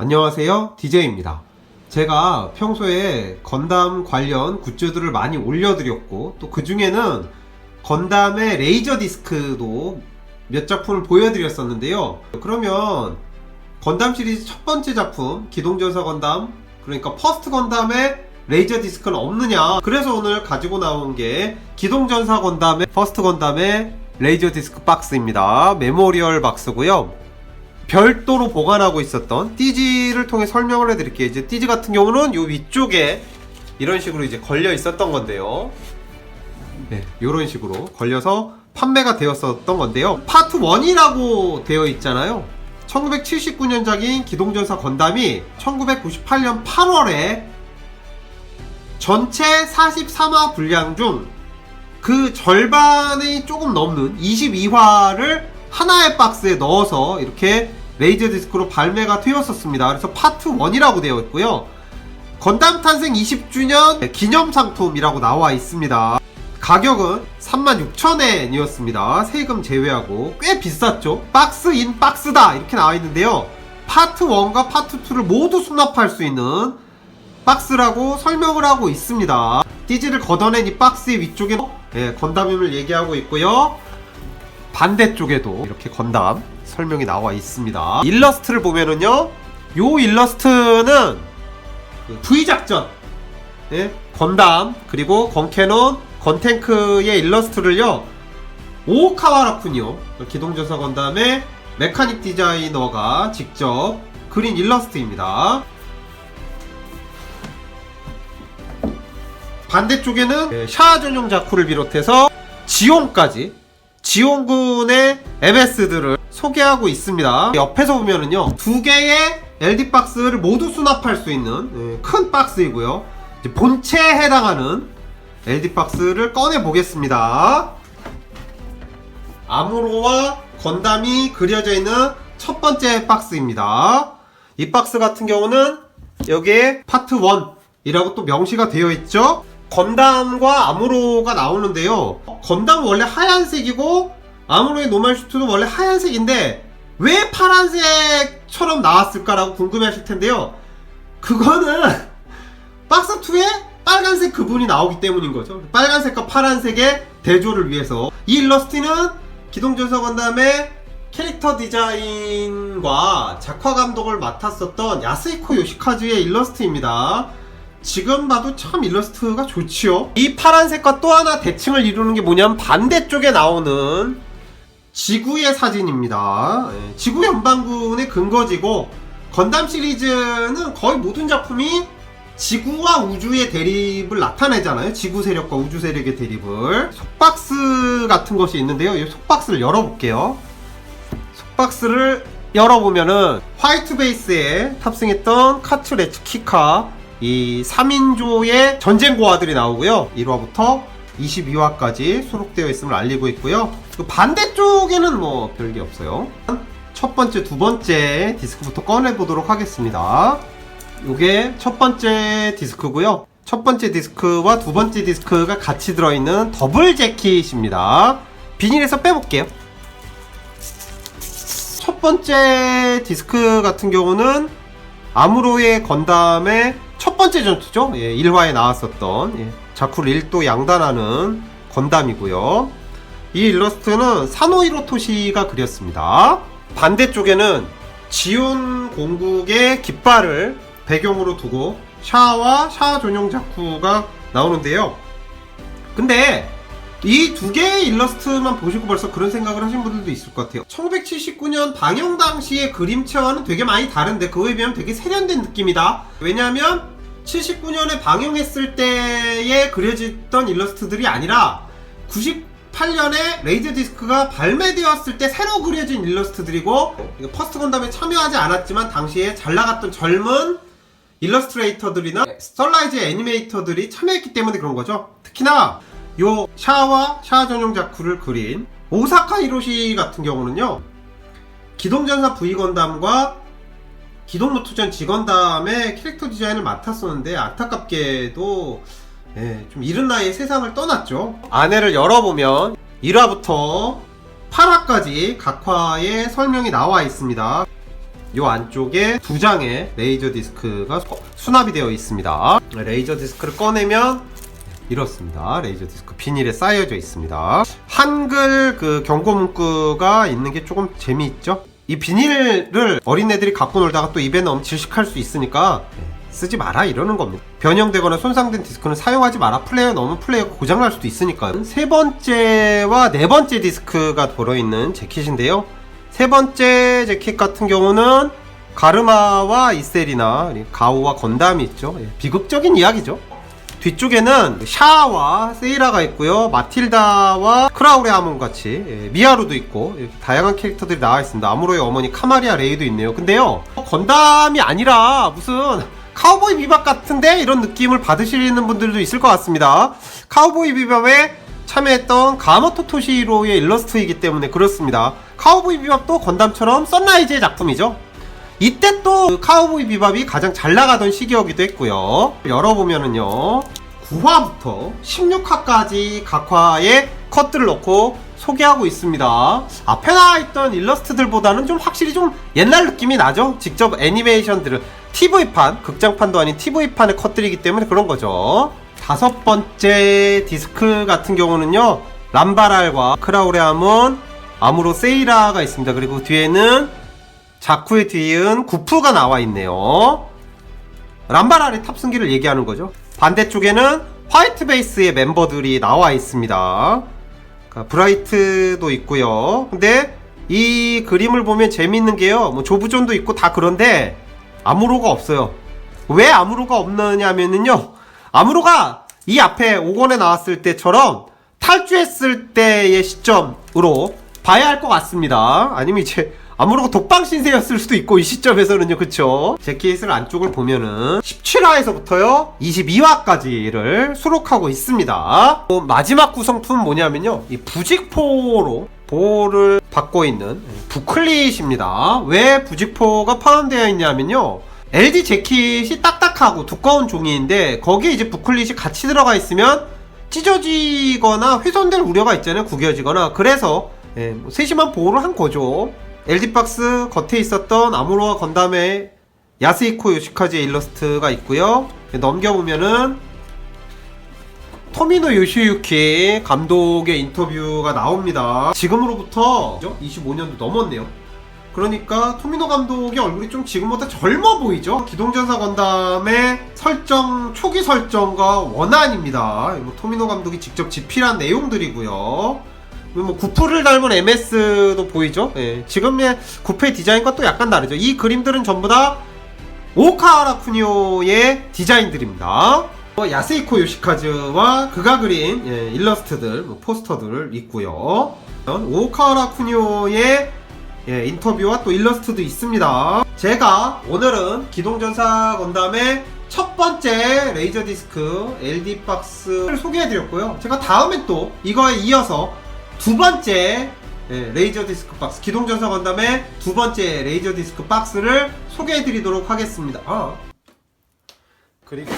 안녕하세요. DJ입니다. 제가 평소에 건담 관련 굿즈들을 많이 올려드렸고, 또 그 중에는 건담의 레이저 디스크도 몇 작품을 보여드렸었는데요. 그러면 건담 시리즈 첫 번째 작품, 기동전사 건담, 그러니까 퍼스트 건담의 레이저 디스크는 없느냐. 그래서 오늘 가지고 나온 게 기동전사 건담의 퍼스트 건담의 레이저 디스크 박스입니다. 메모리얼 박스고요. 별도로 보관하고 있었던 띠지를 통해 설명을 해드릴게요. 이제 띠지 같은 경우는 요 위쪽에 이런 식으로 이제 걸려 있었던 건데요. 네, 이런 식으로 걸려서 판매가 되었었던 건데요. 파트 1이라고 되어 있잖아요. 1979년작인 기동전사 건담이 1998년 8월에 전체 43화 분량 중 그 절반이 조금 넘는 22화를 하나의 박스에 넣어서 이렇게 레이저 디스크로 발매가 되었었습니다. 그래서 파트 1이라고 되어 있고요. 건담 탄생 20주년 기념 상품이라고 나와 있습니다. 가격은 36,000엔이었습니다. 세금 제외하고 꽤 비쌌죠. 박스 인 박스다 이렇게 나와 있는데요. 파트 1과 파트 2를 모두 수납할 수 있는 박스라고 설명을 하고 있습니다. 띠지를 걷어낸 이 박스의 위쪽에 예, 건담임을 얘기하고 있고요. 반대쪽에도 이렇게 건담 설명이 나와 있습니다. 일러스트를 보면은요, 요 일러스트는 그 V작전, 예, 건담, 그리고 건캐논, 건탱크의 일러스트를요, 오카와라쿤요, 기동전사 건담의 메카닉 디자이너가 직접 그린 일러스트입니다. 반대쪽에는 예, 샤 전용 자쿠를 비롯해서 지온까지 지온군의 MS들을 소개하고 있습니다. 옆에서 보면은요 두 개의 LD 박스를 모두 수납할 수 있는 예, 큰 박스이고요. 본체에 해당하는 LD 박스를 꺼내 보겠습니다. 아무로와 건담이 그려져 있는 첫 번째 박스입니다. 이 박스 같은 경우는 여기에 파트 1이라고 또 명시가 되어 있죠. 건담과 아무로가 나오는데요. 건담은 원래 하얀색이고 아무로의 노말 슈트도 원래 하얀색인데 왜 파란색처럼 나왔을까라고 궁금해하실 텐데요. 그거는 박스 2에 빨간색 그분이 나오기 때문인 거죠. 빨간색과 파란색의 대조를 위해서 이 일러스트는 기동전사 건담의 캐릭터 디자인과 작화 감독을 맡았었던 야스이코 요시카즈의 일러스트입니다. 지금 봐도 참 일러스트가 좋지요. 이 파란색과 또 하나 대칭을 이루는 게 뭐냐면 반대쪽에 나오는 지구의 사진입니다. 예, 지구 연방군의 근거지고 건담 시리즈는 거의 모든 작품이 지구와 우주의 대립을 나타내잖아요. 지구 세력과 우주 세력의 대립을. 속박스 같은 것이 있는데요. 이 속박스를 열어볼게요. 속박스를 열어보면은 화이트 베이스에 탑승했던 카츠레츠 키카 이 3인조의 전쟁 고아들이 나오고요. 1화부터 22화까지 수록되어 있음을 알리고 있고요. 그 반대쪽에는 뭐 별게 없어요. 첫 번째, 두 번째 디스크부터 꺼내보도록 하겠습니다. 요게 첫 번째 디스크고요. 첫 번째 디스크와 두 번째 디스크가 같이 들어있는 더블 재킷입니다. 비닐에서 빼볼게요. 첫 번째 디스크 같은 경우는 아무로의 건담의 첫 번째 전투죠. 예, 1화에 나왔었던 예, 자쿠를 1도 양단하는 건담이고요. 이 일러스트는 사노이로 토시가 그렸습니다. 반대쪽에는 지온 공국의 깃발을 배경으로 두고 샤와 샤 전용 자쿠가 나오는데요. 근데 이 두 개의 일러스트만 보시고 벌써 그런 생각을 하신 분들도 있을 것 같아요. 1979년 방영 당시의 그림체와는 되게 많이 다른데 그거에 비하면 되게 세련된 느낌이다. 왜냐하면 79년에 방영했을 때에 그려졌던 일러스트들이 아니라 98년에 레이저 디스크가 발매되었을 때 새로 그려진 일러스트들이고 퍼스트 건담에 참여하지 않았지만 당시에 잘 나갔던 젊은 일러스트레이터들이나 스털라이즈 애니메이터들이 참여했기 때문에 그런 거죠. 특히나 요 샤와 샤 전용 자쿠를 그린 오사카 히로시 같은 경우는요. 기동전사 V 건담과 기동노투전 지건담의 캐릭터 디자인을 맡았었는데 안타깝게도 예, 좀 이른 나이에 세상을 떠났죠. 안에를 열어보면 1화부터 8화까지 각 화의 설명이 나와 있습니다. 요 안쪽에 두 장의 레이저 디스크가 수- 수납이 되어 있습니다. 레이저 디스크를 꺼내면 이렇습니다. 레이저 디스크 비닐에 쌓여져 있습니다. 한글 그 경고 문구가 있는 게 조금 재미있죠? 이 비닐을 어린애들이 갖고 놀다가 또 입에 넣으면 질식할 수 있으니까 쓰지 마라 이러는 겁니다. 변형되거나 손상된 디스크는 사용하지 마라. 플레이어 넣으면 플레이어가 고장날 수도 있으니까. 세 번째와 네 번째 디스크가 들어있는 재킷인데요. 세 번째 재킷 같은 경우는 가르마와 이셀이나 가오와 건담이 있죠. 예, 비극적인 이야기죠. 뒤쪽에는 샤와 세이라가 있고요. 마틸다와 크라우레 아몬 같이 예, 미아루도 있고 다양한 캐릭터들이 나와 있습니다. 아무로의 어머니 카마리아 레이도 있네요. 근데요 건담이 아니라 무슨 카우보이 비밥 같은데 이런 느낌을 받으시는 분들도 있을 것 같습니다. 카우보이 비밥에 참여했던 가모토 토시로의 일러스트이기 때문에 그렇습니다. 카우보이 비밥도 건담처럼 썬라이즈의 작품이죠. 이때 또 그 카우보이 비밥이 가장 잘 나가던 시기이기도 했고요. 열어보면은요. 9화부터 16화까지 각 화에 컷들을 넣고 소개하고 있습니다. 앞에 나와 있던 일러스트들보다는 좀 확실히 좀 옛날 느낌이 나죠? 직접 애니메이션들을 TV판, 극장판도 아닌 TV판의 컷들이기 때문에 그런 거죠. 다섯 번째 디스크 같은 경우는요. 람바랄과 크라우레아몬, 아무로 세이라가 있습니다. 그리고 뒤에는 자쿠의 뒤에는 구프가 나와 있네요. 람바랄의 탑승기를 얘기하는 거죠. 반대쪽에는 화이트 베이스의 멤버들이 나와 있습니다. 그러니까 브라이트도 있고요. 근데 이 그림을 보면 재밌는 게요. 뭐 조부존도 있고 다 그런데 아무로가 없어요. 왜 아무로가 없느냐면은요. 아무로가 이 앞에 5권에 나왔을 때처럼 탈주했을 때의 시점으로 봐야 할 것 같습니다. 아니면 이제 아무로가 독방 신세였을 수도 있고 이 시점에서는요. 그쵸? 재킷을 안쪽을 보면은 17화에서부터요. 22화까지를 수록하고 있습니다. 어, 마지막 구성품은 뭐냐면요. 이 부직포로 보호를 받고 있는 부클릿입니다. 왜 부직포가 포함되어 있냐면요. LD 재킷이 딱딱하고 두꺼운 종이인데 거기에 이제 부클릿이 같이 들어가 있으면 찢어지거나 훼손될 우려가 있잖아요. 구겨지거나. 그래서 예, 뭐 세심한 보호를 한 거죠. LD 박스 겉에 있었던 아무로와 건담의 야스이코 요시카즈의 일러스트가 있고요. 넘겨보면은 토미노 요시유키 감독의 인터뷰가 나옵니다. 지금으로부터 25년도 넘었네요. 그러니까 토미노 감독의 얼굴이 좀 지금보다 젊어 보이죠? 기동전사 건담의 설정, 초기 설정과 원안입니다. 뭐 토미노 감독이 직접 집필한 내용들이고요. 뭐 구프를 닮은 MS도 보이죠? 예. 지금의 구프의 디자인과 또 약간 다르죠. 이 그림들은 전부 다 오카하라 쿠니오의 디자인들입니다. 어, 야세이코 요시카즈와 그가 그린 예, 일러스트들, 뭐 포스터들 있고요. 오카하라 쿠니오의 예, 인터뷰와 또 일러스트도 있습니다. 제가 오늘은 기동전사 건담의 첫 번째 레이저 디스크 LD 박스를 소개해드렸고요. 제가 다음에 또 이거에 이어서 두 번째 예, 레이저 디스크 박스 기동전사 건담의 두 번째 레이저 디스크 박스를 소개해드리도록 하겠습니다. 아. 그리고